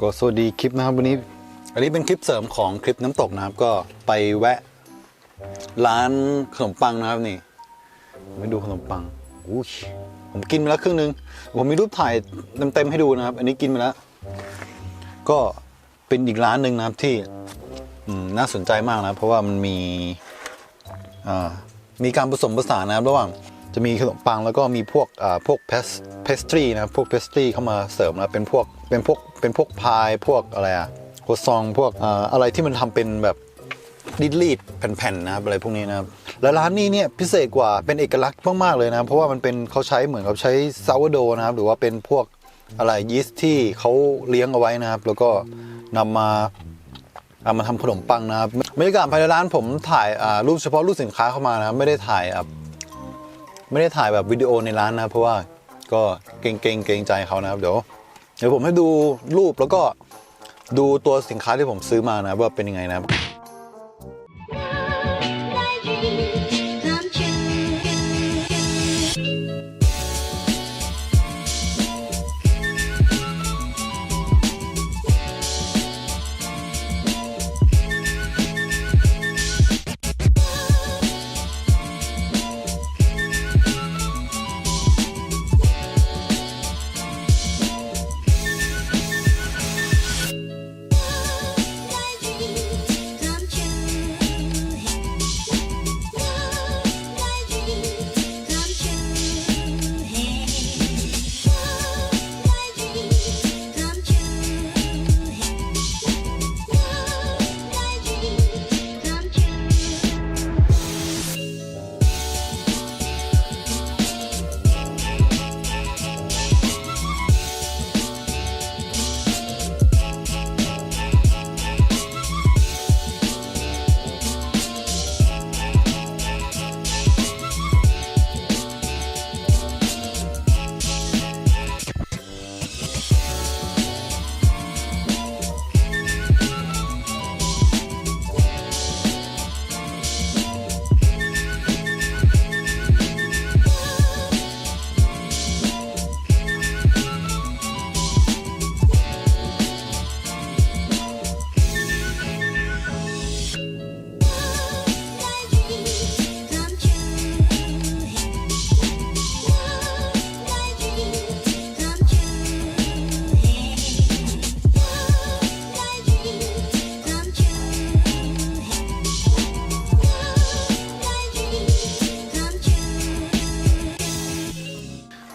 ก็สวัสดีคลิปนะครับวันนี้ อันนี้เป็นคลิปเสริมของคลิปน้ำตกนะครับ ก็ไปแวะ ร้านขนมปังนะครับนี่ไม่ดูขนมปังอุ้ยผมกินมาแล้วครึ่งนึง ผมมีรูปถ่ายเต็มๆให้ดูนะครับ อันนี้กินมาแล้ว ก็เป็นอีกร้านหนึ่งนะครับที่น่าสนใจมากนะ เพราะว่ามันมีมีการผสมผสานนะครับระหว่าง จะมีขนมปังแล้วก็มีพวกพวกเพสเพสตรีนะพวกเพสตรีเข้ามาเสริมนะเป็นพวกเป็นพวกเป็นพวกพายพวกอะไรอะโคซองพวกอะไรที่มันทำเป็นแบบรีดๆแผ่นๆนะครับอะไรพวกนี้นะครับแล้วร้านนี้เนี่ยพิเศษกว่าเป็นเอกลักษณ์มากๆเลยนะเพราะว่ามันเป็นเขาใช้เหมือนกับใช้ซาวโดนะครับหรือว่าเป็นพวกอะไรยีสต์ที่เขาเลี้ยงเอาไว้นะครับ แล้วก็นำมาเอามาทำขนมปังนะครับบรรยากาศภายในร้านผมถ่ายรูปเฉพาะรูปสินค้าเข้ามานะไม่ได้ถ่ายอะ ไม่ได้ถ่ายแบบวิดีโอในร้านนะ เพราะว่าก็เกรงเกรงเกรงใจเขานะครับ เดี๋ยว เดี๋ยวผมให้ดูรูปแล้วก็ดูตัวสินค้าที่ผมซื้อมานะว่าเป็นยังไงนะครับ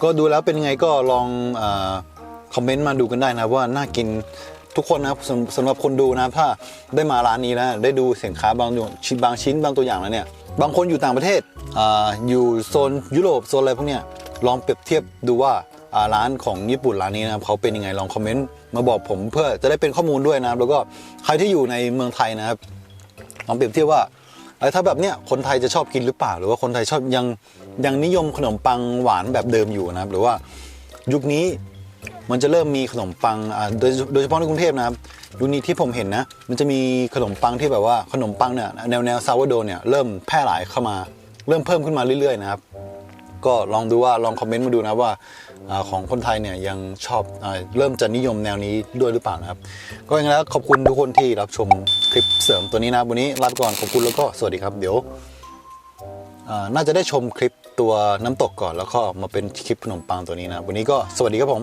ก็ดูแล้วเป็นยังไงก็ลองอคอมเมนต์มาดูกันได้นะว่าน่ากินทุกคนนะสำหรับคนดูนะถ้าได้มาร้านนี้แล้วได้ดูสินค้าบางชิ้นบางชิ้นบางตัวอย่างแล้วเนี่ยบางคนอยู่ต่างประเทศออยู่โซนยุโรปโซนอะไรพวกเนี้ยลองเปรียบเทียบดูว่าอ่าร้านของญี่ปุ่นร้านนี้นะครับเขาเป็นยังไงลองคอมเมนต์มาบอกผมเพื่อจะได้เป็นข้อมูลด้วยนะครับแล้วก็ใครที่อยู่ในเมืองไทยนะครับลองเปรียบเทียบว่า เอ้ยถ้าแบบเนี้ยคนไทยจะชอบกินหรือเปล่า หรือว่าคนไทยชอบยังยังนิยมขนมปังหวานแบบเดิมอยู่นะครับ หรือว่ายุคนี้มันจะเริ่มมีขนมปังอ่าโดยโดยเฉพาะในกรุงเทพนะครับยุคนี้ที่ผมเห็นนะ มันจะมีขนมปังที่แบบว่าขนมปังเนี่ยแนวแนวซาวโดเนี่ยเริ่มแพร่หลายเข้ามา เริ่มเพิ่มขึ้นมาเรื่อยๆนะครับ ก็ลองดูว่าลองคอมเมนต์มาดูนะว่า ของคนไทยเนี่ยยังชอบอเริ่มจะนิยมแนวนี้ด้วยหรือเปล่านะครับ ก็อย่างแล้วขอบคุณทุกคนที่รับชมคลิปเสริมตัวนี้นะวันนี้ลาไปก่อนขอบคุณแล้วก็สวัสดีครับ เดี๋ยวน่าจะได้ชมคลิปตัวน้ำตกก่อนแล้วก็มาเป็นคลิปขนมปังตัวนี้นะ วันนี้ก็สวัสดีครับผม